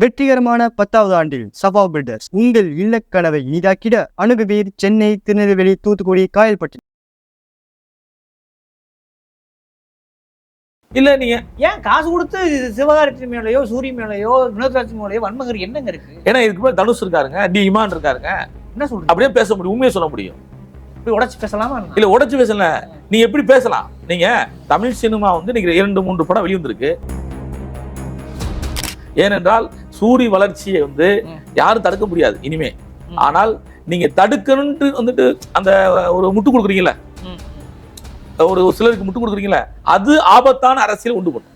வெற்றிகரமான பத்தாவது ஆண்டில் சபா பில்டர்ஸ் உங்கள் இல்லக்கனவை இனிதாக்கிட அணுகுவீர் சென்னை திருநெல்வேலி தூத்துக்குடி காயல்பட்டி. இல்ல நீங்க ஏன் காசு கொடுத்து சிவகாரத்தி மேலையோ சூரிய மேலையோ வினோதராஜ் மேலையோ வன்மகர் என்னங்க இருக்கு? ஏன்னா இதுக்கு மேல தனுஷ் இருக்காருங்க டி இமான் இருக்காருங்க. என்ன சொல்றீங்க? அப்படியே பேச முடியும் உண்மையை சொல்ல முடியும். இப்படி உடைச்சு பேசலாமா? இல்ல உடைச்சு பேசல. நீங்க எப்படி பேசலாம்? நீங்க தமிழ் சினிமா வந்து நீங்க இரண்டு மூன்று படம் வெளிவந்திருக்கு. ஏனென்றால் சூரி வளர்ச்சியை வந்து. யாரும் தடுக்க முடியாது இனிமே. ஆனால் நீங்க தடுக்கணும்னு வந்துட்டு அந்த ஒரு முட்டு கொடுக்குறீங்கல்ல? ம். ஒரு சிலருக்கு முட்டு கொடுக்குறீங்கல்ல? அது ஆபத்தான அரசியல் உண்டு பண்ணும்.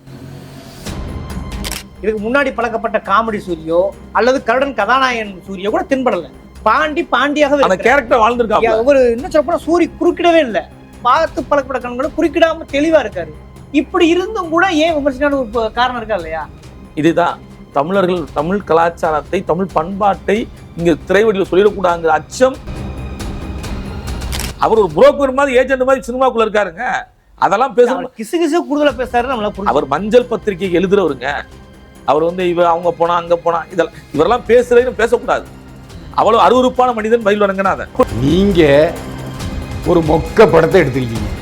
இதுக்கு முன்னாடி பழக்கப்பட்ட காமெடி சூரியோ அல்லது கருடன் கதாநாயகன் சூரியோ கூட தென்படல. பாண்டி பாண்டியாக அந்த கேரக்டர் வாழ்ந்திருக்காங்க ஒரு என்ன சொல்ல சூரி குறுக்கிடவே இல்லை. பார்த்து பழக்கப்பட்ட கண்களும் குறுக்கிடாம தெளிவா இருக்காரு. இப்படி இருந்தும் கூட ஏன் விமர்சனம் ஒரு காரணம் இருக்கா இல்லையா? இதுதான். தமிழர்கள் தமிழ் கலாச்சாரத்தை தமிழ் பண்பாட்டை இங்க திரைவடியில் சொல்லிடக்கூடாதுங்கிற அச்சம். அவர் ஒரு புரோக்கர் மாதிரி ஏஜென்ட் மாதிரி சினிமாக்குள்ள இருக்காருங்க. அதெல்லாம் பேசணும் கிசு கிசு கூடுதலா பேசுறாரு நம்மள அவர் மஞ்சள் பத்திரிகை எழுதுறவருங்க. அவர் வந்து இவ அவங்க போனா அங்க போனா இதெல்லாம் இவரெல்லாம் பேசுறதுன்னு பேசக்கூடாது. அவ்வளவு அருவருப்பான மனிதன் பயில் வழங்கினாத. நீங்க ஒரு மொக்க படத்தை எடுத்திருக்கீங்க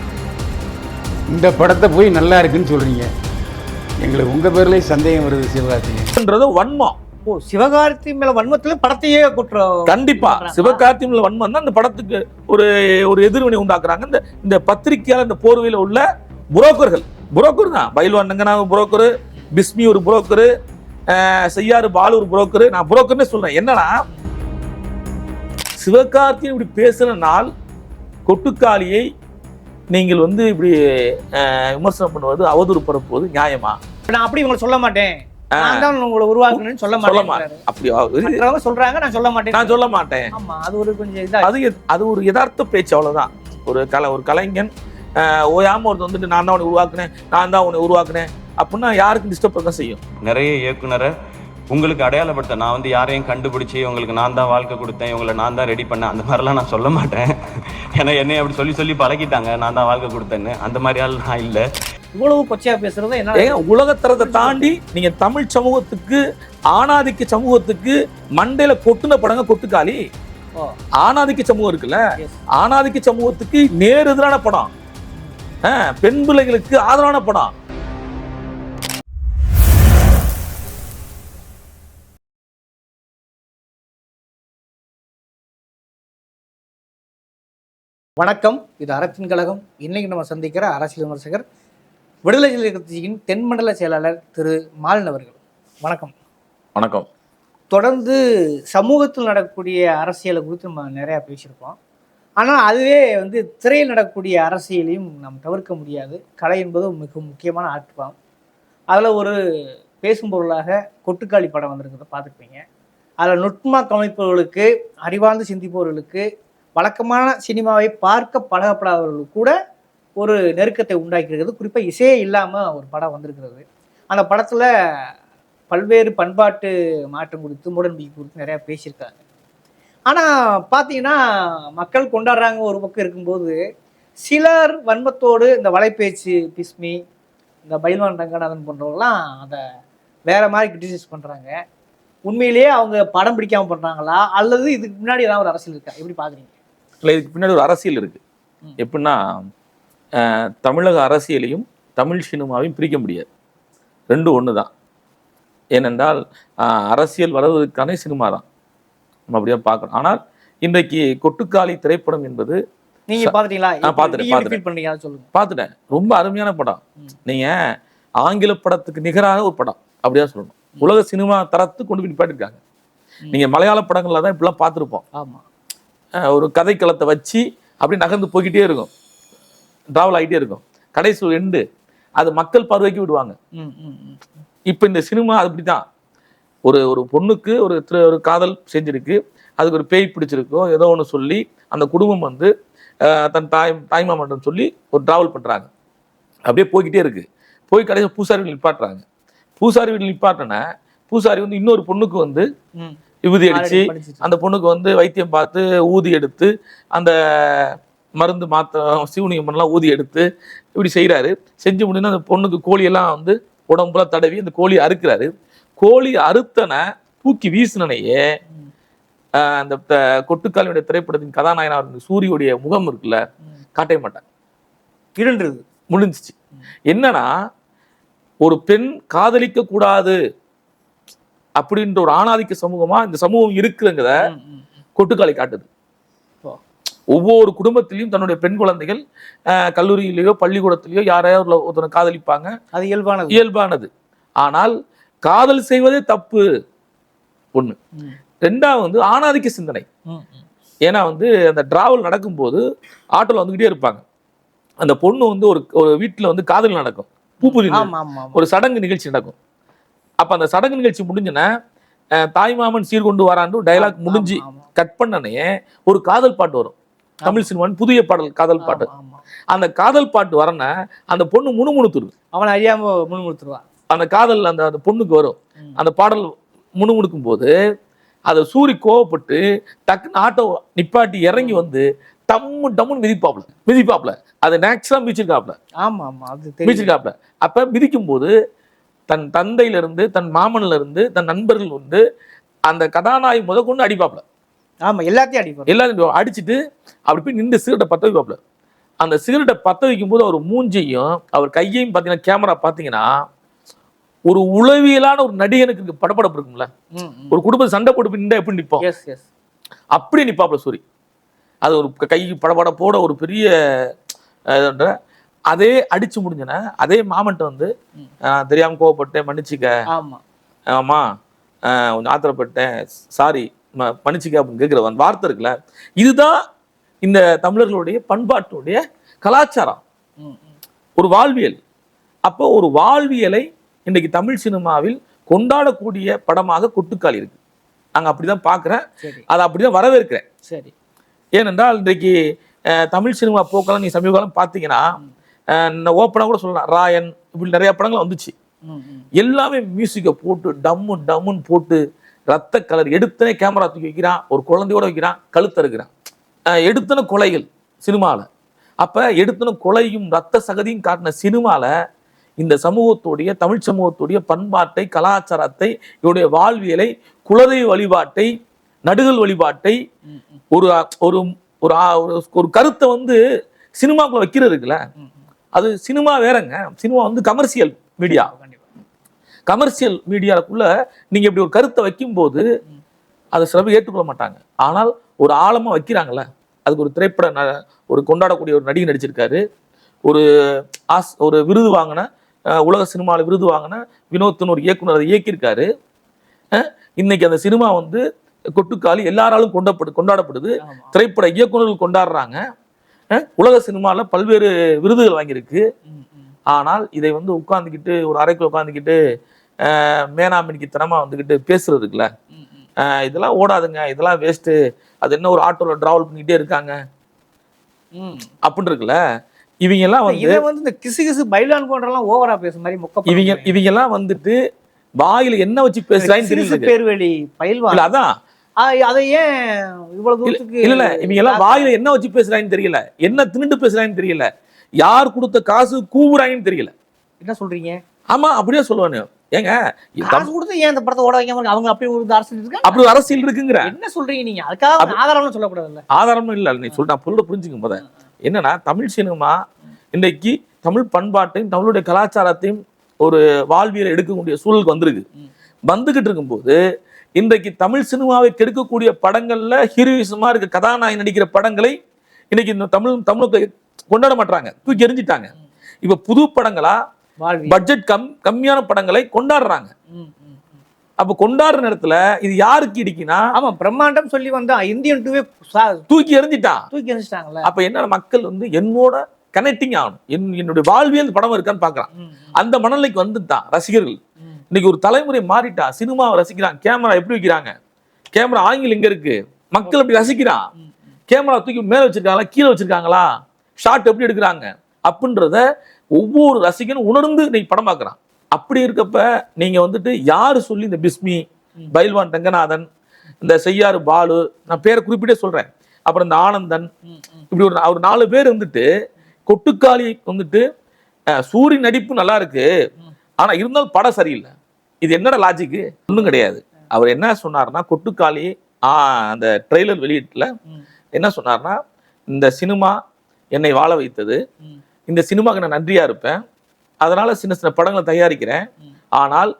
இந்த படத்தை போய் நல்லா இருக்குன்னு சொல்றீங்க. எங்களுக்கு உங்க பேர்லயே சந்தேகம் வருது சிவகார்த்திகேயன். வன்மம். ஓ சிவகார்த்தி மேல வன்மத்துல படத்தையே குற்றம் கண்டிப்பா. பண்றாங்களா? சிவகார்த்தியில வன்மம் தான் அந்த படத்துக்கு ஒரு ஒரு எதிர்வினை உண்டாக்குறாங்க. இந்த இந்த பத்திரிகையாளர் இந்த போர்வையில உள்ள புரோக்கர்கள். புரோக்கர் தான். பயில்வான் ரங்கநாத புரோக்கர் பிஸ்மி ஒரு புரோக்கர் செய்யாறு பாலு ஒரு புரோக்கர். நான் புரோக்கர்னே சொல்றேன். என்னன்னா சிவகார்த்தியன் இப்படி பேசுன நாள் கொட்டுக்காளியை நீங்கள் வந்து இப்படி விமர்சனம் பண்ணுவது அவதூறு பரப்புவது நியாயமா நான் அப்படி உங்களை சொல்ல மாட்டேன். நான் தான் உங்களை உருவாக்குனேன்னு சொல்ல மாட்டேன் அப்படி சொல்றாங்க நான் சொல்ல மாட்டேன். நான் சொல்ல மாட்டேன். ஆமா அது ஒரு கொஞ்சம் இதா அது அது ஒரு யதார்த்த பேச்சு அவ்வளவுதான். ஒரு கலை ஒரு கலைஞன் ஓயாம ஒருத்தர் வந்துட்டு நான் தான் உன்னை உருவாக்குனேன் நான் தான் உன்னை உருவாக்குனேன் அப்படின்னா யாருக்கும் டிஸ்டர்ப் தான் செய்யும். நிறைய இயக்குனரை உங்களுக்கு அடையாளப்படுத்த நான் வந்து யாரையும் கண்டுபிடிச்சி உங்களுக்கு நான் தான் வாழ்க்கை கொடுத்தேன் இவங்களை நான் தான் ரெடி பண்ணேன் அந்த மாதிரிலாம் நான் சொல்ல மாட்டேன். ஏன்னா என்னை அப்படி சொல்லி சொல்லி பழகிட்டாங்க நான் தான் வாழ்க்கை கொடுத்தேன்னு. அந்த மாதிரி ஆள் நான் இல்லை. இவ்வளவு கொச்சையா பேசுறது என்ன உலகத்தரத்தை தாண்டி நீங்க தமிழ் சமூகத்துக்கு ஆணாதிக்க சமூகத்துக்கு மண்டையில கொட்டுன படங்க கொட்டுக்காளி. ஆணாதிக்க சமூகம் இருக்குல்ல. ஆணாதிக்க சமூகத்துக்கு நேர் எதிரான படம். பெண் பிள்ளைகளுக்கு ஆதரவான படம். வணக்கம். இது அறத்தின் கழகம். இன்னைக்கு நம்ம சந்திக்கிற அரசியல் விமர்சகர் விடுதலை சிறுத்தை கட்சியின் தென்மண்டல செயலாளர் திரு. மாலன் அவர்கள். வணக்கம். வணக்கம். தொடர்ந்து சமூகத்தில் நடக்கக்கூடிய அரசியலை குறித்து நம்ம நிறையா பேசியிருக்கோம். ஆனால் அதுவே வந்து திரையில் நடக்கக்கூடிய அரசியலையும் நாம் தவிர்க்க முடியாது. கலை என்பது மிக முக்கியமான ஆட்பாம். அதில் ஒரு பேசும் பொருளாக கொட்டுக்காளி படம் வந்திருக்கிறத பார்த்துருப்பீங்க. அதில் நுட்பமாக கவனிப்பவர்களுக்கு அறிவார்ந்து சிந்திப்பவர்களுக்கு வழக்கமான சினிமாவை பார்க்க பழகப்படாதவர்களுக்கு கூட ஒரு நெருக்கத்தை உண்டாக்கியிருக்கிறது. குறிப்பாக இசையே இல்லாமல் ஒரு படம் வந்திருக்கிறது. அந்த படத்தில் பல்வேறு பண்பாட்டு மாற்றம் குறித்து மூடநம்பிக்கை குறித்து நிறையா பேசியிருக்காங்க. ஆனால் பார்த்தீங்கன்னா மக்கள் கொண்டாடுறாங்க ஒரு பக்கம் இருக்கும்போது சிலர் வன்மத்தோடு இந்த வலைப்பேச்சு பிஸ்மி இந்த பைல்வான் ரங்கநாதன் போன்றவங்களாம் அதை வேறு மாதிரி கிரிட்டிசைஸ் பண்ணுறாங்க உண்மையிலேயே அவங்க படம் பிடிக்காமல் பண்ணுறாங்களா அல்லது இதுக்கு முன்னாடி ஏதாவது ஒரு அரசியல் இருக்கா? எப்படி பார்க்குறீங்க இல்லை இதுக்கு பின்னாடி ஒரு அரசியல் இருக்கு. ம். எப்படின்னா தமிழக அரசியலையும் தமிழ் சினிமாவையும் பிரிக்க முடியாது. ரெண்டும் ஒன்று தான் ஏனென்றால் அரசியல் வளர்வதற்கான சினிமா தான். நம்ம அப்படியே பார்க்கணும் ஆனால் இன்றைக்கு கொட்டுக்காளி திரைப்படம் என்பது நீங்க பாத்துட்டீங்களா நான் சொல்லுங்க. பார்த்துட்டேன். ரொம்ப அருமையான படம். நீங்க ஆங்கில படத்துக்கு நிகரான ஒரு படம். அப்படியா சொல்லணும். உலக சினிமா தரத்து கொண்டு போய் நிப்பாட்டிருக்காங்க. நீங்க மலையாள படங்கள்ல தான் இப்படிலாம் பார்த்துருப்போம். ஆமா. ஒரு கதைக்களத்தை வச்சு அப்படி நகர்ந்து போய்கிட்டே இருக்கும். டிராவல் ஆகிட்டே இருக்கும். கடைசி ஒரு எண்டு அது மக்கள் பார்வைக்கு விடுவாங்க. இப்போ இந்த சினிமா அப்படிதான் ஒரு ஒரு பொண்ணுக்கு ஒரு திரு- ஒரு காதல் செஞ்சிருக்கு. அதுக்கு ஒரு பேய் பிடிச்சிருக்கோ ஏதோ ஒன்று சொல்லி அந்த குடும்பம் வந்து தன் தாய் தாய்மாமன்றம் சொல்லி ஒரு டிராவல் பண்ணுறாங்க அப்படியே போய்கிட்டே இருக்கு. போய் கடைசி பூசாரி வீட்டில் நிப்பாட்டுறாங்க. பூசாரி வீட்டில் நிப்பாட்டின பூசாரி வந்து இன்னொரு பொண்ணுக்கு வந்து விபூதி அடிச்சு. அந்த பொண்ணுக்கு வந்து வைத்தியம் பார்த்து ஊதி எடுத்து அந்த மருந்து மாத்த சிவனியம் பண்ணலாம் ஊதி எடுத்து இப்படி செய்கிறாரு செஞ்சு முடிஞ்சு அந்த பொண்ணுக்கு கோழியெல்லாம் வந்து உடம்புல தடவி அந்த கோழியை அறுக்கிறாரு. கோழி அறுத்தனை தூக்கி வீசினனையே அந்த கொட்டுக்காலியுடைய திரைப்படத்தின் கதாநாயகனா இருந்த சூரியுடைய முகம் இருக்குல்ல காட்டவே மாட்டாங்க இருண்டுருது முடிஞ்சிச்சு. என்னன்னா ஒரு பெண் காதலிக்க கூடாது அப்படின்ற ஒரு ஆணாதிக்க சமூகமா இந்த சமூகம் ம். கொட்டுக்காளி காட்டுது. ஒவ்வொரு குடும்பத்திலையும் தன்னுடைய பெண் குழந்தைகள் கல்லூரியிலேயோ பள்ளிக்கூடத்திலேயோ யாரையாவது ஒரு- ஒருத்தனை காதலிப்பாங்க. அது இயல்பானது. இயல்பானது. ஆனால் காதல் செய்வதே தப்பு. ஒண்ணு. ரெண்டாவது வந்து ஆணாதிக்க சிந்தனை. ஏன்னா வந்து அந்த டிராவல் நடக்கும்போது ஆட்டோல வந்துகிட்டே இருப்பாங்க. அந்த பொண்ணு வந்து ஒரு ஒரு வீட்டுல வந்து காதல் நடக்கும். ஆமா. ஒரு சடங்கு நிகழ்ச்சி நடக்கும். அப்ப அந்த சடங்கு நிகழ்ச்சி முடிஞ்சுன்னா தாய்மாமன் சீர்கொண்டு வரான்னு டைலாக் முடிஞ்சு கட் பண்ணனே ஒரு காதல் பாட்டு வரும். தமிழ் சினிமான்னு புதிய பாடல் காதல் பாட்டு. அந்த காதல் பாட்டு வரன அந்த பொண்ணு முணுமுணுத்துரு அவனை அறியாம முன்முடுத்துருவா அந்த காதல் அந்த அந்த பொண்ணுக்கு வரும். அந்த பாடல் முணுமுணுக்கும் போது அதை சூரி கோவப்பட்டு டக்குன்னு ஆட்டோ நிப்பாட்டி இறங்கி வந்து டம்மு டம்முன்னு மிதிப்பாப்ல. மிதிப்பாப்ல. அதை நேச்சுரலா மிதிச்சிருக்காப்ல. ஆமா ஆமா. அது மிதிச்சிருக்காப்ல. அப்ப மிதிக்கும் போது தன் தந்தையில இருந்து தன் மாமன்ல இருந்து தன் நண்பர்கள் வந்து அந்த கதாநாயகி முத கொண்டு அடிப்பாப்ல. ஆமா எல்லாத்தையும் அடிப்பாரு எல்லாரும் அடிச்சிட்டு அப்படி போய் நின்று சிகரெட்டை பத்த வைப்பாப்ல. அந்த சிகரெட்டை பத்த வைக்கும் போது அவர் மூஞ்சையும் அவர் கையையும் பார்த்தீங்கன்னா கேமரா பார்த்தீங்கன்னா ஒரு உளவியலான ஒரு நடிகனுக்கு இருக்க படபடப்பு இருக்கும்ல. ஒரு குடும்ப சண்டை போட்டு நின்றா எப்படி நிற்போம் எஸ் எஸ் அப்படி நிப்பாப்ல சூரி. அது ஒரு கை படபடப்போட ஒரு பெரிய அதே அடிச்சு முடிஞ்சன அதே மாமன்ட்ட வந்து தெரியாம கோவப்பட்டேன் மன்னிச்சுக்க. ஆமா. ஆமா கொஞ்சம் ஆத்திரப்பட்டேன் சாரி மன்னிச்சுக்க அப்படின்னு கேட்குற வார்த்தை இருக்குல்ல இதுதான் இந்த தமிழர்களுடைய பண்பாட்டுடைய கலாச்சாரம். ஒரு வாழ்வியல். அப்போ ஒரு வாழ்வியலை இன்னைக்கு தமிழ் சினிமாவில் கொண்டாடக்கூடிய படமாக கொட்டுக்காளி இருக்கு. நாங்க அப்படிதான் பார்க்குறேன் அதை அப்படிதான் வரவேற்கிறேன். சரி. ஏனென்றால் இன்றைக்கு தமிழ் சினிமா போக்கெல்லாம் நீ சமீப காலம் பார்த்தீங்கன்னா ஓப்பனாக கூட சொல்லலாம். ராயன் இப்படி நிறைய படங்கள் வந்துச்சு. எல்லாமே மியூசிக்கை போட்டு டம்மு டம்முன்னு போட்டு ரத்த கலர் எடுத்தனே கேமரா தூக்கி வைக்கிறான். ஒரு குழந்தையோட வைக்கிறான். கழுத்த இருக்கிறான் எடுத்தன கொலைகள் சினிமாவில் அப்போ எடுத்தன கொலையும் ரத்த சகதியும் காட்டின சினிமாவில் இந்த சமூகத்துடைய தமிழ் சமூகத்துடைய பண்பாட்டை கலாச்சாரத்தை இவருடைய வாழ்வியலை குலதெய்வ வழிபாட்டை நடுகள் வழிபாட்டை ஒரு ஒரு ஒரு ஒரு- கருத்தை வந்து சினிமாக்குள்ள வைக்கிறது இருக்குல்ல? அது சினிமா வேறங்க. சினிமா வந்து கமர்ஷியல் மீடியா கமர்ஷியல் மீடியாக்குள்ள நீங்க இப்படி ஒரு கருத்தை வைக்கும்போது அதை சில பேர் ஏற்றுக்கொள்ள மாட்டாங்க. ஆனால் ஒரு ஆழமா வைக்கிறாங்கல்ல. அதுக்கு ஒரு திரைப்பட ந- ஒரு கொண்டாடக்கூடிய ஒரு நடிகை நடிச்சிருக்காரு. ஒரு ஆஸ் ஒரு விருது வாங்கின உலக சினிமாவில் விருது வாங்கின வினோத்னு ஒரு இயக்குனர் அதை இயக்கியிருக்காரு. இன்னைக்கு அந்த சினிமா வந்து கொட்டுக்காலி எல்லாராலும் கொண்டாப்படு கொண்டாடப்படுது. திரைப்பட இயக்குனர்கள் கொண்டாடுறாங்க. உலக சினிமாவில் பல்வேறு விருதுகள் வாங்கியிருக்கு. ஆனால் இதை வந்து உட்காந்துக்கிட்டு ஒரு அறைக்குள்ள உட்காந்துக்கிட்டு மேனாமினிக்கு தனமா வந்துக்கிட்டு பேசுறது இருக்குல்ல ம், ம். அஹ் இதெல்லாம் ஓடாதுங்க. இதெல்லாம் வேஸ்ட்டு அது என்ன ஒரு ஆட்டோல டிராவல் பண்ணிக்கிட்டே இருக்காங்க. அப்படின்னு இருக்குல்ல. இவங்க எல்லாம் வந்து இதை வந்து இந்த கிசு கிசு பைலான் போன்றெல்லாம் ஓவரா பேசுற மாதிரி மொக்க இவங்க இவங்க எல்லாம் வந்துட்டு வாயில என்ன வச்சு பேசுறாங்கன்னு தெரியல பேர்வழி பயில்வான். அதான். அதை ஏன் இவ்வளவு தூரத்துக்கு இல்ல இல்ல இவங்க எல்லாம் வாயில என்ன வச்சு பேசுறாங்கன்னு தெரியல. என்ன தின்னுட்டு பேசுறாங்கன்னு தெரியல. யார் கொடுத்த காசு கூவுறாங்கன்னு தெரியல. என்ன சொல்றீங்க? ஆமா அப்படியே சொல்லுவானு ஏங்க காசு கொடுத்து ஏன் இந்த படத்தை ஓட வைக்காம? அவங்க அப்படி ஒரு அரசு இருக்காங்க அப்படி ஒரு அரசியல் இருக்குங்கிற. என்ன சொல்றீங்க நீங்க? அதுக்காக ஆதாரம்னு சொல்லக்கூடாதுல்ல. ஆதாரமும் இல்ல நீ சொல்லிட்டு பொருளை புரிஞ்சுக்க முத. என்னன்னா தமிழ் சினிமா இன்றைக்கு தமிழ் பண்பாட்டையும் தமிழுடைய கலாச்சாரத்தையும் ஒரு வாழ்வியலை எடுக்கக்கூடிய சூழலுக்கு வந்திருக்கு. வந்துகிட்டு இருக்கும்போது இன்றைக்கு தமிழ் சினிமாவை கெடுக்கக்கூடிய படங்கள்ல ஹீரோயிசமா இருக்க கதாநாயகன் நடிக்கிற படங்களை இன்னைக்கு இந்த தமிழ் தமிழுக்கு கொண்டாட மாட்டாங்க தூக்கி எறிஞ்சிட்டாங்க. இப்ப புது படங்களா? பட்ஜெட் கம் கம்மியான படங்களை கொண்டாடுறாங்க. அப்ப கொண்டாடுற நேரத்துல இது யாருக்கு இடிக்குன்னா? ஆமா பிரம்மாண்டம் சொல்லி வந்தா இந்தியன் டூவே தூக்கி எறிஞ்சிட்டான் தூக்கி எரிஞ்சிட்டாங்கல்ல அப்ப என்ன மக்கள் வந்து என்னோட கனெக்டிங் ஆகணும். என் என்னுடைய வாழ்வியல் படம் இருக்கான்னு பாக்குறான். ம், அந்த மனநிலைக்கு வந்துட்டான் ரசிகர்கள். ம். இன்னைக்கு ஒரு தலைமுறை மாறிட்டா சினிமாவை ரசிக்கிறான் கேமரா எப்படி வைக்கிறாங்க? கேமரா ஆங்கிலம் எங்க இருக்கு? மக்கள் எப்படி ரசிக்கிறான். கேமரா தூக்கி மேல வச்சிருக்காங்களா கீழே வச்சிருக்காங்களா? ஷாட் எப்படி எடுக்கிறாங்க? அப்படின்றத ஒவ்வொரு ரசிகனும் உணர்ந்து இன்னைக்கு படம் பார்க்கறான் அப்படி இருக்கப்ப நீங்க வந்துட்டு யாரு சொல்லி இந்த பிஸ்மி. பைல்வான் ரங்கநாதன் இந்த செய்யாறு பாலு நான் பேரை குறிப்பிட்டே சொல்றேன். அப்புறம் இந்த ஆனந்தன். இப்படி ஒரு ஒரு நாலு பேர் வந்துட்டு கொட்டுக்காளி வந்துட்டு அஹ், சூரி நடிப்பு நல்லா இருக்கு. ஆனா இருந்தாலும் படம் சரியில்லை. இது என்னடா லாஜிக்கு ஒன்றும் கிடையாது. அவர் என்ன சொன்னார்னா கொட்டுக்காளி அந்த ட்ரெய்லர் வெளியீட்டுல. என்ன சொன்னார்னா இந்த சினிமா என்னை வாழ வைத்தது. இந்த சினிமாக்கு நான் நன்றியா இருப்பேன். அதனால சின்ன சின்ன படங்களை தயாரிக்கிறேன். ஆனால்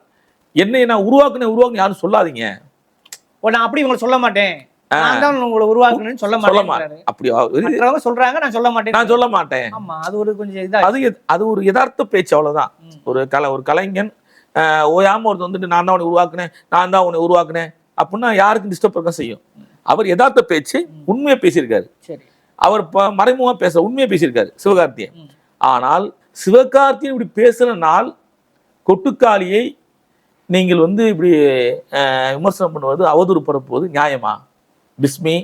என்னை நான் உருவாக்குனேன் உருவாக்குன யாரும் சொல்லாதீங்க. ஓ நான் அப்படி உங்களை சொல்ல மாட்டேன். உங்களை உருவாக்குனேன்னு சொல்ல மாட்டேன் அப்படி சொல்றாங்க நான் சொல்ல மாட்டேன். நான் சொல்ல மாட்டேன். ஆமா அது ஒரு கொஞ்சம் அது ஒரு யதார்த்த பேச்சு அவ்வளவுதான். ஒரு கலை ஒரு கலைஞன் ஆஹ், ஓயாம ஒருத்தர் வந்துட்டு நான் தான் உன்னை உருவாக்குனேன் நான் தான் உன்னை உருவாக்குனேன் அப்படின்னா யாருக்கும் டிஸ்டர்ப் இருக்க செய்யும். அவர் யதார்த்த பேச்சு உண்மையை பேசியிருக்காரு. அவர் ப- மறைமுகமா பேச உண்மையை பேசியிருக்காரு சிவகார்த்தியன். ஆனால் சிவகார்த்தியன் இப்படி பேசுன நாள் கொட்டுக்காளியை நீங்கள் வந்து இப்படி விமர்சனம் பண்ணுவது அவதூறு பரப்புவது நியாயமா? பிஸ்மி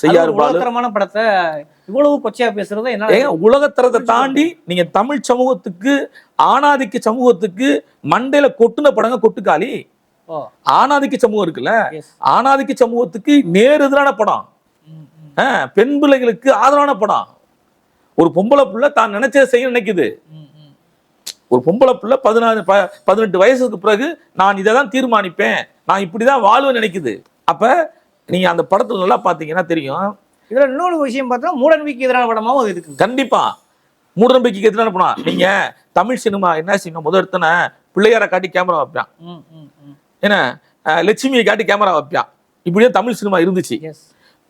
செய்யாறு உலகத்தரமான படத்தை இவ்வளவு கொச்சையா பேசுறது என்ன உலகத்தரத்தை தாண்டி நீங்க தமிழ் சமூகத்துக்கு ஆணாதிக்க சமூகத்துக்கு மண்டையில கொட்டுன படங்க கொட்டுக்காளி. ஆணாதிக்க சமூகம் இருக்குல்ல? ஆணாதிக்க சமூகத்துக்கு நேர் எதிரான படம். பெண் பிள்ளைகளுக்கு ஆதரவான படம். ஒரு பொம்பளை புள்ள தான் நினைச்சதை செய்ய நினைக்குது. ஒரு பொம்பளை புள்ள பதினாறு பதினெட்டு வயசுக்கு பிறகு நான் இதை தான் தீர்மானிப்பேன். நான் இப்படிதான் வாழ்வேன் நினைக்குது. அப்ப நீங்க அந்த படத்துல நல்லா பாத்தீங்கன்னா தெரியும். இதுல இன்னொரு விஷயம் பார்த்தா மூட நம்பிக்கை எதிரான படமாவும் அது இருக்கு. கண்டிப்பா. மூடநம்பிக்கைக்கு எதிரான படம்? நீங்க தமிழ் சினிமா என்ன செய்யணும் முதல் எடுத்தன பிள்ளையார காட்டி கேமரா வைப்பான். என்ன? லட்சுமியை காட்டி கேமரா வைப்பான் இப்படியே தமிழ் சினிமா இருந்துச்சு.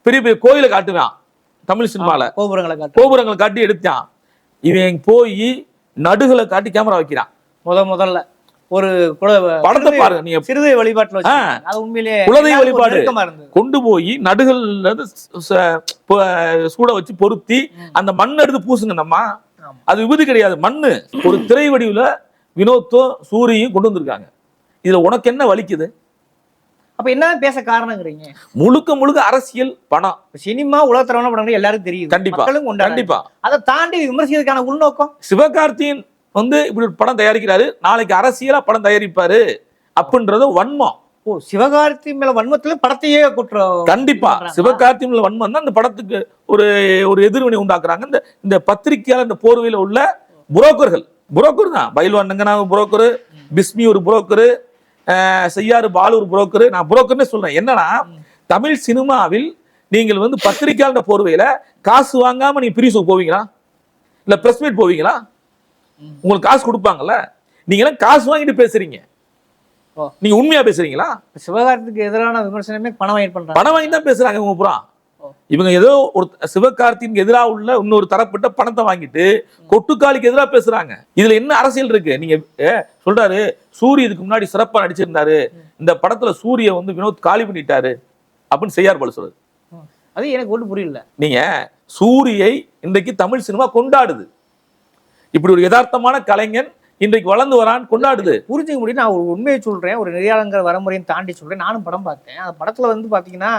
பெரிய பெரிய கோயிலை காட்டுவான் தமிழ் சினிமால. கோபுரங்களை காட்டு கோபுரங்களை காட்டி எடுத்தான். இவன் போய் நடுகளை காட்டி கேமரா வைக்கிறான். முத முதல்ல. ஒரு படத்தை பாருங்க நீங்க சிறுதை வழிபாட்டுல உண்மையிலேயே குலதெய்வ வழிபாடு. கொண்டு போய் நடுகள்ல சூட வச்சு பொருத்தி அந்த மண் எடுத்து பூசுங்க நம்மா. அது விபத்து கிடையாது மண்ணு. ஒரு திரை வடிவுல வினோத்தும் சூரியும் கொண்டு வந்திருக்காங்க. இதுல உனக்கு என்ன வலிக்குது? அப்ப என்ன பேச காரணங்கிறீங்க? முழுக்க முழுக்க அரசியல் பணம். சினிமா உலகத்தரமான படங்கள் எல்லாருக்கும் தெரியுது. கண்டிப்பா. கண்டிப்பா. அதை தாண்டி விமர்சிக்கிறதுக்கான உள்நோக்கம்? சிவகார்த்தியன் வந்து இப்படி ஒரு படம் தயாரிக்கிறாரு. நாளைக்கு அரசியலா படம் தயாரிப்பாரு அப்படின்றது வன்மம். ஓ சிவகார்த்தி மேல வன்மத்துல படத்தையே குற்றம் கண்டிப்பா. பண்றாங்களா? சிவகார்த்தியன்ல வன்மம் தான் அந்த படத்துக்கு ஒரு ஒரு எதிர்வினை உண்டாக்குறாங்க. இந்த இந்த பத்திரிகையாளர் இந்த போர்வையில உள்ள புரோக்கர்கள். புரோக்கர் தான். பைல்வான் ரங்கநாத புரோக்கர் பிஸ்மி ஒரு புரோக்கரு செய்யாறு பாலு ஒரு புரோக்கரு. நான் புரோக்கர்னே சொல்றேன். என்னன்னா தமிழ் சினிமாவில் நீங்கள் வந்து பத்திரிகையாளர் போர்வையில காசு வாங்காம நீங்க பிரிசு போவீங்களா? இல்ல பிரஸ் மீட் போவீங்களா? உங்களுக்கு காசு கொடுப்பாங்கல்ல? நீங்க எல்லாம் காசு வாங்கிட்டு பேசுறீங்க. நீங்க உண்மையா பேசுறீங்களா? சிவகார்த்திக்கு எதிரான விமர்சனமே பணம் வாங்கி பண்றாங்க. பணம் வாங்கி தான் பேசுறாங்க இவங்க ஓ. இவங்க ஏதோ ஒரு சிவகார்த்திக்கு எதிராக உள்ள இன்னொரு தரப்பட்ட பணத்தை வாங்கிட்டு கொட்டுக்காலிக்கு எதிராக பேசுறாங்க. இதுல என்ன அரசியல் இருக்கு? நீங்க சொல்றாரு சூரிய இதுக்கு முன்னாடி சிறப்பா நடிச்சிருந்தாரு. இந்த படத்துல சூரிய வந்து வினோத் காலி பண்ணிட்டாரு. அப்படின்னு செய்யார் போல சொல்றாரு அது எனக்கு ஒன்றும் புரியல. நீங்க சூரியை இன்றைக்கு தமிழ் சினிமா கொண்டாடுது. இப்படி ஒரு யதார்த்தமான கலைஞன் இன்றைக்கு வளர்ந்து வரான் கொண்டாடுது. புரிஞ்சுக்க முடியும் நான் ஒரு உண்மையை சொல்றேன் ஒரு நெறியாளங்கிற வரமுறையும் தாண்டி சொல்றேன். நானும் படம் பார்த்தேன். அந்த படத்துல வந்து பாத்தீங்கன்னா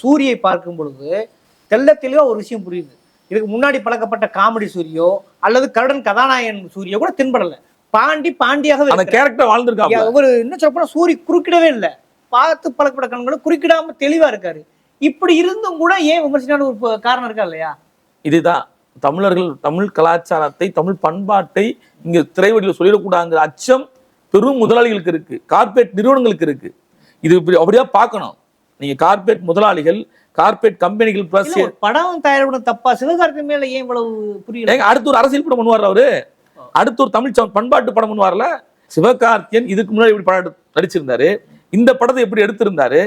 சூரியை பார்க்கும் பொழுது தெள்ள தெளிவா ஒரு விஷயம் புரியுது. இதுக்கு முன்னாடி பழக்கப்பட்ட காமெடி சூரியோ அல்லது கருடன் கதாநாயகன் சூரியோ கூட தென்படல. பாண்டி பாண்டியாக அந்த கேரக்டர் வாழ்ந்திருக்காங்க ஒரு என்ன சொல்லப்போனா சூரி குறுக்கிடவே இல்லை. பார்த்து பழக்கப்பட்ட கண்களும் குறுக்கிடாம தெளிவா இருக்காரு. இப்படி இருந்தும் கூட ஏன் விமர்சனம் ஒரு காரணம் இருக்கா இல்லையா? இதுதான். தமிழர்கள் தமிழ் கலாச்சாரத்தை தமிழ் பண்பாட்டை இங்க திரைவடியில் சொல்லிடக்கூடாதுங்கிற அச்சம் பெரும் முதலாளிகளுக்கு இருக்கு. கார்ப்பரேட் நிறுவனங்களுக்கு இருக்கு. இது இப்படி அப்படியா பார்க்கணும். நீங்க கார்ப்பரேட் முதலாளிகள் கார்ப்பரேட் கம்பெனிகள் ஒரு படம் தயாரிப்படும் தப்பா சிவகார்த்தி மேல ஏன் இவ்வளவு புரியல? அடுத்து ஒரு அரசியல் படம் பண்ணுவார் அவரு? அடுத்து ஒரு தமிழ் பண்பாட்டு படம் பண்ணுவார்ல? சிவகார்த்தியன் இதுக்கு முன்னாடி இப்படி படம் நடிச்சிருந்தாரு. இந்த படத்தை எப்படி எடுத்திருந்தாரு?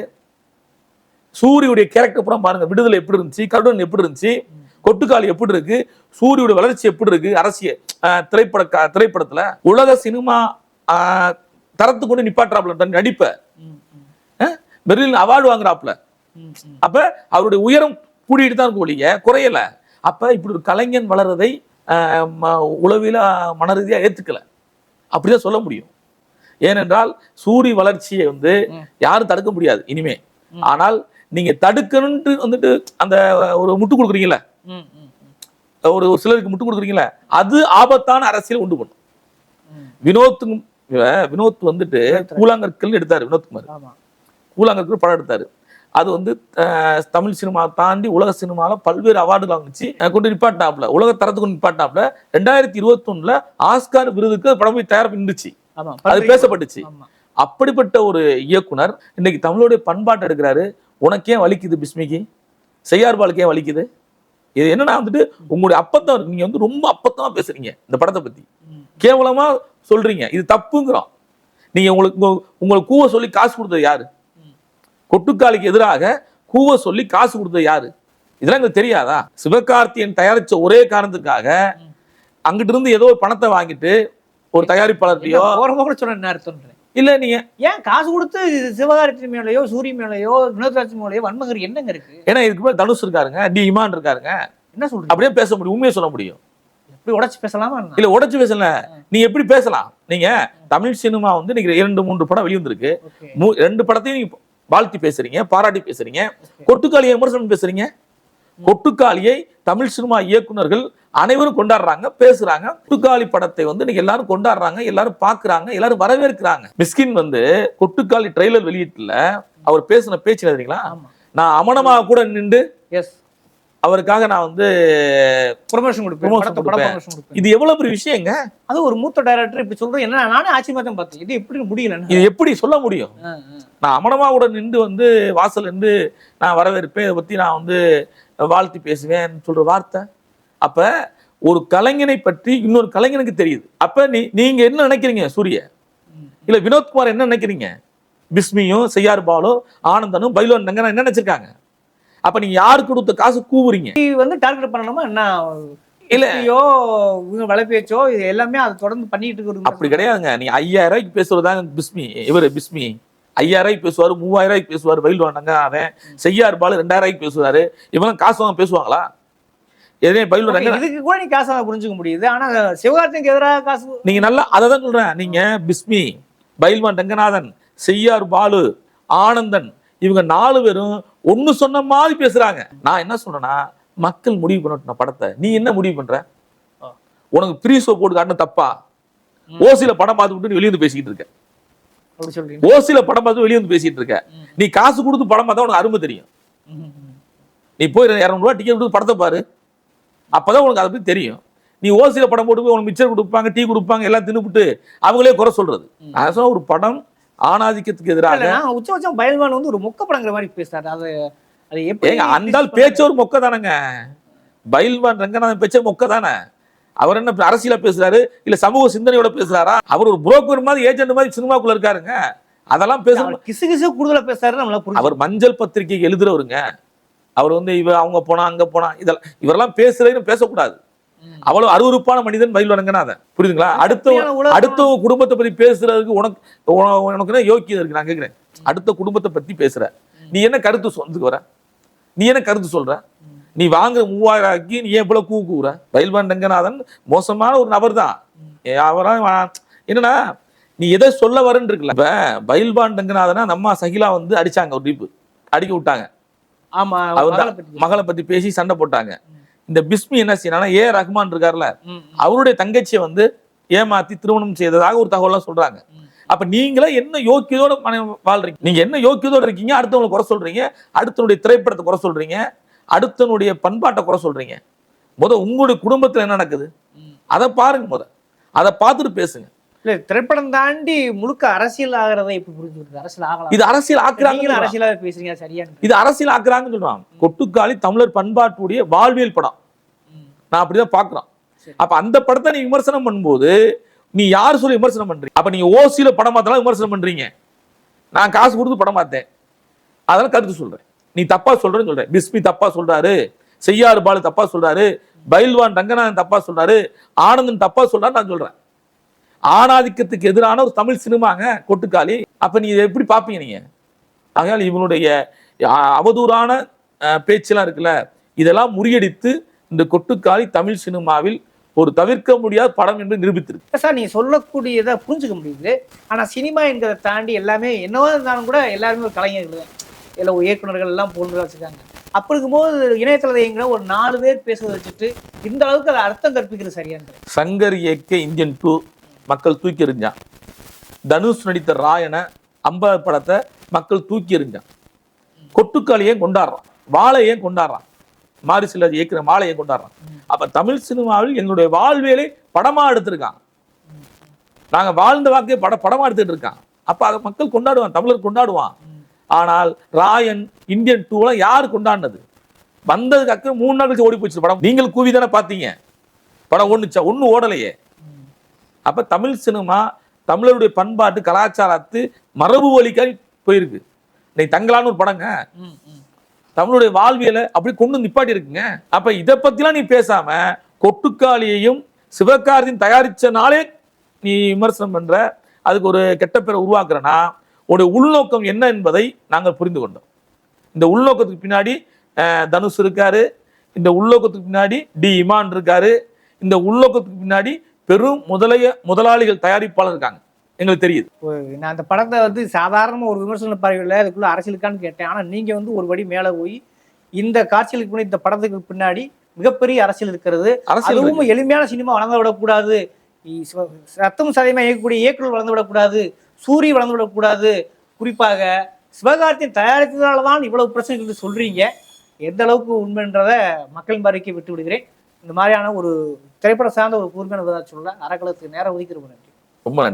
சூரியுடைய கேரக்டர் படம் பாருங்க விடுதலை எப்படி இருந்துச்சு கருடன் எப்படி இருந்துச்சு? கொட்டுக்காளி எப்படி இருக்கு? சூரியோட வளர்ச்சி எப்படி இருக்கு? அரசியல் திரைப்பட திரைப்படத்துல உலக சினிமா தரத்து கொண்டு நிப்பாட்டுறாப்ல தன் நடிப்ப. பெர்லின் அவார்டு வாங்குறாப்ல. அப்ப அவருடைய உயரம் கூடிட்டு தான் இருக்கும் ஒழிய குறையல. அப்ப இப்படி ஒரு கலைஞன் வளர்றதை உளவில மனரீதியா ஏத்துக்கல. அப்படிதான் சொல்ல முடியும். ஏனென்றால் சூரிய வளர்ச்சியை வந்து. யாரும் தடுக்க முடியாது இனிமே. ஆனால் நீங்க தடுக்கணும்னு வந்துட்டு அந்த ஒரு முட்டு கொடுக்குறீங்களா. ஒரு சிலருக்கு முட்டு கொடுக்குறீங்களா அது ஆபத்தான அரசியல் உண்டு பண்ணும். இவ- வினோத் வந்துட்டு வினோத் கூழாங்கற்கள் எடுத்தாரு வினோத்குமார் கூழாங்கற்கள் படம் எடுத்தாரு. அது வந்து தமிழ் சினிமா தாண்டி உலக சினிமால பல்வேறு அவார்டுகள் வாங்குச்சு. அஹ், கொண்டு நிப்பாட்டாப்ல உலக தரத்துக்கு நிப்பாட்டாப்ல ரெண்டாயிரத்தி இருபத்தி ஒண்ணுல ஆஸ்கார் விருதுக்கு படம் போய் தயாரிப்பு நின்றுச்சு. அது பேசப்பட்டுச்சு. அப்படிப்பட்ட ஒரு இயக்குனர் இன்னைக்கு தமிழுடைய பண்பாட்டை எடுக்கிறாரு. உனக்கே வலிக்குது பிஸ்மிக்கு செய்யார்பாலுக்கு வலிக்குது. இது என்னன்னா வந்துட்டு உங்களுடைய அப்பத்தம் நீங்க வந்து ரொம்ப அப்பத்தமா பேசுறீங்க இந்த படத்தை பத்தி. கேவலமா சொல்றீங்க. இது தப்புங்கிறோம் நீங்க உங்களுக்கு உங்க- உங்களுக்கு கூவ சொல்லி காசு கொடுத்தது யாரு? கொட்டுக்காளிக்கு எதிராக கூவ சொல்லி காசு கொடுத்தது யாரு? இதெல்லாம் எங்களுக்கு தெரியாதா? சிவகார்த்தியன் தயாரிச்ச ஒரே காரணத்துக்காக அங்கிட்டு இருந்து ஏதோ ஒரு பணத்தை வாங்கிட்டு ஒரு தயாரிப்பாளர்கிட்டயோ சொன்ன என்ன அர்த்தம்ன்றேன் இல்ல நீங்க ஏன் காசு கொடுத்து சிவகார்த்தி மேலேயோ சூரிய மேலேயோ வினோத்ராஜ் மேலேயோ வன்மகர் என்னங்க இருக்கு? ஏன்னா இதுக்கு மேல தனுஷ் இருக்காருங்க டி இமான் இருக்காருங்க. என்ன சொல்றீங்க? அப்படியே பேச முடியும் உண்மையை சொல்ல முடியும். எப்படி உடைச்சு பேசலாமா? இல்ல உடைச்சு பேசல. நீ எப்படி பேசலாம்? நீங்க தமிழ் சினிமா வந்து இன்னைக்கு இரண்டு மூன்று படம் வெளிவந்திருக்கு. ரெண்டு படத்தையும் நீங்க வாழ்த்தி பேசுறீங்க பாராட்டி பேசுறீங்க. கொட்டுக்காளியை விமர்சனம் பேசுறீங்க. கொட்டுக்காளியை தமிழ் சினிமா இயக்குனர்கள் அனைவரும் கொண்டாடுறாங்க பேசுறாங்க. கொட்டுக்காளி படத்தை வந்து இன்னைக்கு எல்லாரும் கொண்டாடுறாங்க எல்லாரும் பாக்குறாங்க எல்லாரும் வரவேற்கிறாங்க. மிஸ்கின் வந்து கொட்டுக்காளி ட்ரெய்லர் வெளியிட்டுல அவர் பேசின பேச்சு ஆமா. நான் அமனமாக கூட நின்று எஸ் அவருக்காக நான் வந்து ப்ரொமோஷன் கொடுப்பேன். இது எவ்வளவு பெரிய விஷயங்க அது ஒரு மூத்த டைரக்டர் இப்படி சொல்றேன் என்ன? நானே ஆச்சரியமா தான் பார்த்தேன். இது எப்படி முடியலன்னு இது எப்படி சொல்ல முடியும். நான் அமனமா கூட நின்று வந்து வாசல் நின்று நான் வரவேற்பேன். இதை பத்தி நான் வந்து வாழ்த்தி பேசுவேன் சொல்ற வார்த்தை. அப்ப ஒரு கலைஞனை பற்றி இன்னொரு கலைஞனுக்கு தெரியுது. அப்ப நீ நீங்க என்ன நினைக்கிறீங்க சூரிய. இல்ல வினோத்குமார் என்ன நினைக்கிறீங்க? பிஸ்மியும் செய்யார் பாலு ஆனந்தனும் பைலோன் நங்கனா என்ன நினைச்சிருக்காங்க? அப்ப நீங்க யாருக்கு கொடுத்த காசு கூவுறீங்க? வந்து டார்கெட் பண்ணணுமா என்ன? இல்ல. இல்லையோ இவங்க வலைபேச்சோ இது எல்லாமே அதை தொடர்ந்து பண்ணிட்டு இருக்கு அப்படி கிடையாதுங்க. நீ ஐயாயிரம் ரூபாய்க்கு பேசுறதாங்க பிஸ்மி இவர் பிஸ்மி. ஐயாயிரம் பேசுவாரு மூவாயிரம் பேசுவாரு வயல் வாண்டாங்க அவன். செய்யார் பாலு ரெண்டாயிரம் பேசுவாரு. இவங்க காசு வாங்க பேசுவாங்களா? எதே பயில் இதுக்கு கூட நீ காசு புரிஞ்சுக்க முடியுது. ஆனா சிவகார்த்திக்கு எதிராக காசு நீங்க நல்லா அதை தான் சொல்றேன் நீங்க பிஸ்மி பைல்வான் ரங்கநாதன் செய்யார் பாலு ஆனந்தன் இவங்க நாலு பேரும் ஒண்ணு சொன்ன மாதிரி பேசுறாங்க. நான் என்ன சொல்றேன்னா மக்கள் முடிவு பண்ணட்டும் படத்தை. நீ என்ன முடிவு பண்ற. உனக்கு ஃப்ரீ ஷோ போட்டு காட்டின தப்பா? ம். ஓசில படம் பார்த்துட்டு நீ வெளிய பேசிக்கிட்டு இருக்க. ஓசில படம் பார்த்து வெளிய வந்து பேசிட்டு இருக்க. நீ காசு கொடுத்து படம் பார்த்தா உனக்கு அருமை தெரியும். நீ போய் இரநூறுவா டிக்கெட் கொடுத்து படத்தை பாரு. அப்பதான் உனக்கு அதை பத்தி தெரியும். நீ ஓசில படம் போட்டு போய் உனக்கு மிச்சர் கொடுப்பாங்க டீ கொடுப்பாங்க எல்லாம் தின்னுபிட்டு அவங்களே குறை சொல்றது. சொன்ன ஒரு படம் ஆணாதிக்கத்துக்கு எதிராக இல்ல, நான் உச்ச உச்சம் பயல்வான் வந்து ஒரு மொக்க படங்கிற மாதிரி பேசுறாரு. அது அது எப்படி அந்த பேச்ச ஒரு மொக்க தானேங்க. பைல்வான் ரங்கநாதன் பேச்ச மொக்க தானே. அவர் என்ன அரசியலா பேசுறாரு? இல்ல சமூக சிந்தனையோட பேசுறாரா? அவர் ஒரு புரோக்கர் மாதிரி ஏஜென்ட் மாதிரி சினிமாக்குள்ள இருக்காருங்க. அதெல்லாம் பேச அவர் கிசு கிசு கூடுதலா பேசுறாரு அவர் மஞ்சள் பத்திரிகைக்கு எழுதுறவருங்க. அவர் வந்து இவ அவங்க போனா அங்க போனா இதெல்லாம் இவரெல்லாம் பேசுறதுன்னு பேசக்கூடாது. அவ்வளவு அருவருப்பான மனிதன் பயில் வணங்கினாதன் புரியுதுங்களா? அடுத்த அடுத்த குடும்பத்தை பத்தி பேசுறதுக்கு உனக்கு உன- உனக்கு என்ன யோக்கியம் இருக்கு? நான் கேக்குறேன். அடுத்த குடும்பத்தை பத்தி பேசுற. நீ என்ன கருத்து சொல்றதுக்கு வர? நீ என்ன கருத்து சொல்ற? நீ வாங்குற மூவாயிரம் ஆக்கி நீ ஏன் இவ்வளவு கூ கூற பயில்வான் ரங்கநாதன் மோசமான ஒரு நபர் தான் அவரா வா- என்னன்னா நீ எதை சொல்ல வரன்னு இருக்குல்ல. இப்ப பயில்வான் ரங்கநாதனா நம்ம சகிலா வந்து அடிச்சாங்க ஒரு டீப்பு. அடிக்க விட்டாங்க. ஆமா அவர் மகளை பத்தி பேசி சண்டை போட்டாங்க. இந்த பிஸ்மி என்ன செய்யறாங்கன்னா ஏ ரஹ்மான் இருக்கார்ல ம், ம். அவருடைய தங்கச்சியை வந்து ஏமாத்தி திருமணம் செய்ததாக ஒரு தகவலாம் சொல்றாங்க. அப்ப நீங்களே என்ன யோக்கியதோட வாழ்றீங்க? நீங்க என்ன யோக்கியதோட இருக்கீங்க? அடுத்தவங்களை குறை சொல்றீங்க. அடுத்தனுடைய திரைப்படத்தை குறை சொல்றீங்க. அடுத்தனுடைய பண்பாட்டை குறை சொல்றீங்க. முத உங்களுடைய குடும்பத்துல என்ன நடக்குது. அதை பாருங்க முத. அதை பார்த்துட்டு பேசுங்க. இல்ல திரைப்படம் தாண்டி முழுக்க அரசியல் ஆகிறதை எப்படி புரிஞ்சுக்கிறது அரசியல் ஆகலாம். இது அரசியல் ஆக்குறாங்க அரசியலாவே பேசுறீங்க சரியான இது அரசியல் ஆக்குறாங்கன்னு சொல்றான் கொட்டுக்காளி தமிழர் பண்பாட்டுடைய வாழ்வியல் படம். நான் அப்படிதான் பாக்குறோம் சரி. அப்ப அந்த படத்தை நீ விமர்சனம் பண்ணும்போது நீ யார் சொல்லி விமர்சனம் பண்றீங்க? அப்ப நீங்க ஓசியில படம் பார்த்தாலும் விமர்சனம் பண்றீங்க. நான் காசு கொடுத்து படம் பார்த்தேன். அதெல்லாம் கருத்து சொல்றேன். நீ தப்பா சொல்றேன்னு சொல்ற பிஸ்மி தப்பா சொல்றாரு. செய்யாறு பாலு தப்பா சொல்றாரு. பைல்வான் ரங்கநாதன் தப்பா சொல்றாரு. ஆனந்தன் தப்பா சொல்றாரு நான் சொல்றேன். ஆணாதிக்கத்துக்கு எதிரான ஒரு தமிழ் சினிமாங்க கொட்டுக்காளி. அப்ப நீ இதை எப்படி பாப்பீங்க நீங்க? ஆகையால் இவனுடைய அவதூறான பேச்செல்லாம் இருக்குல்ல இதெல்லாம் முறியடித்து இந்த கொட்டுக்காளி தமிழ் சினிமாவில் ஒரு தவிர்க்க முடியாத படம் என்று நிரூபித்திருக்கு. சார் நீங்க சொல்லக்கூடியதை புரிஞ்சுக்க முடியுது. ஆனா சினிமா என்கிறத தாண்டி எல்லாமே என்னவா இருந்தாலும் கூட எல்லாருமே ஒரு கலைஞர்கள் இல்லை இயக்குநர்கள் இயக்குனர்கள் எல்லாம் போன்று வச்சுருக்காங்க அப்படி இருக்கும்போது இணையதளத்தை எங்கிற ஒரு நாலு பேர் பேசுவதை வச்சுட்டு இந்த அளவுக்கு அதை அர்த்தம் கற்பிக்கிறது சரியானது. சங்கர் இயக்க இந்தியன் டூ மக்கள் தூக்கி எறிஞ்சான். தனுஷ் நடித்த ராயனை அம்ப படத்தை மக்கள் தூக்கி எறிஞ்சான். கொட்டுக்காளியே கொண்டாடுறான்? வாழையே கொண்டாடுறான்? மாரி சிலர் இயக்கிற மாலையை கொண்டாடுறான்? அப்ப தமிழ் சினிமாவில் எங்களுடைய வாழ்வியலை படமா எடுத்திருக்கான் நாங்க வாழ்ந்த வாக்கே பட படமா எடுத்துட்டு இருக்கான் அப்ப அதை மக்கள் கொண்டாடுவான் தமிழர் கொண்டாடுவான். ஆனால் ராயன் இந்தியன் டூலாம் யார் கொண்டாடினது வந்ததுக்கு அப்புறம் மூணு நாள் கழிச்சு ஓடி போச்சு படம். நீங்கள் கூவி தானே பார்த்தீங்க. படம் ஒண்ணுச்சா ஒண்ணு ஓடலையே. அப்ப தமிழ் சினிமா தமிழருடைய பண்பாட்டு கலாச்சாரத்து மரபு வழிக்காய் போயிருக்கு. இன்னைக்கு தங்கலான்னு ஒரு படங்க. தமிழுடைய வாழ்வியலை அப்படி கொண்டு நிப்பாட்டி இருக்குங்க. அப்ப இதை பத்திலாம் நீ பேசாம கொட்டுக்காளியையும் சிவகார்த்தியும் தயாரிச்சனாலே நீ விமர்சனம் பண்ற அதுக்கு ஒரு கெட்ட பேரை உருவாக்குறனா? உடைய உள்நோக்கம் என்ன என்பதை நாங்கள் புரிந்து கொண்டோம். இந்த உள்நோக்கத்துக்கு பின்னாடி தனுஷ் இருக்காரு. இந்த உள்நோக்கத்துக்கு பின்னாடி டி இமான் இருக்காரு. இந்த உள்நோக்கத்துக்கு பின்னாடி பெரும் முதலைய முதலாளிகள் தயாரிப்பாளர் இருக்காங்க. எங்களுக்கு தெரியுது. நான் அந்த படத்தை வந்து சாதாரண ஒரு விமர்சன பார்வையில் அதுக்குள்ள அரசியலுக்கான்னு கேட்டேன். ஆனால் நீங்க வந்து ஒரு படி மேலே போய் இந்த காட்சிகளுக்கு முன்னாடி இந்த படத்துக்கு பின்னாடி மிகப்பெரிய அரசியல் இருக்கிறது. அரசியல் அதுவும் எளிமையான சினிமா வளர்ந்து விடக்கூடாது. இ- சிவ- ரத்தம் சதயமா இயக்கக்கூடிய இயக்குநர் வளர்ந்து விடக்கூடாது. சூரிய வளர்ந்து விடக்கூடாது. குறிப்பாக சிவகார்த்தியின் தயாரித்ததால தான் இவ்வளவு பிரச்சனைகள் சொல்றீங்க. எந்த அளவுக்கு உண்மைன்றதை மக்களின் பார்வைக்கு விட்டு விடுகிறேன். இந்த மாதிரியான ஒரு திரைப்படம் சார்ந்த ஒரு கூர்மையான விதா சொல்ல அறக்கலத்துக்கு நேரம் ஒதுக்கிற நன்றி. ரொம்ப நன்றி.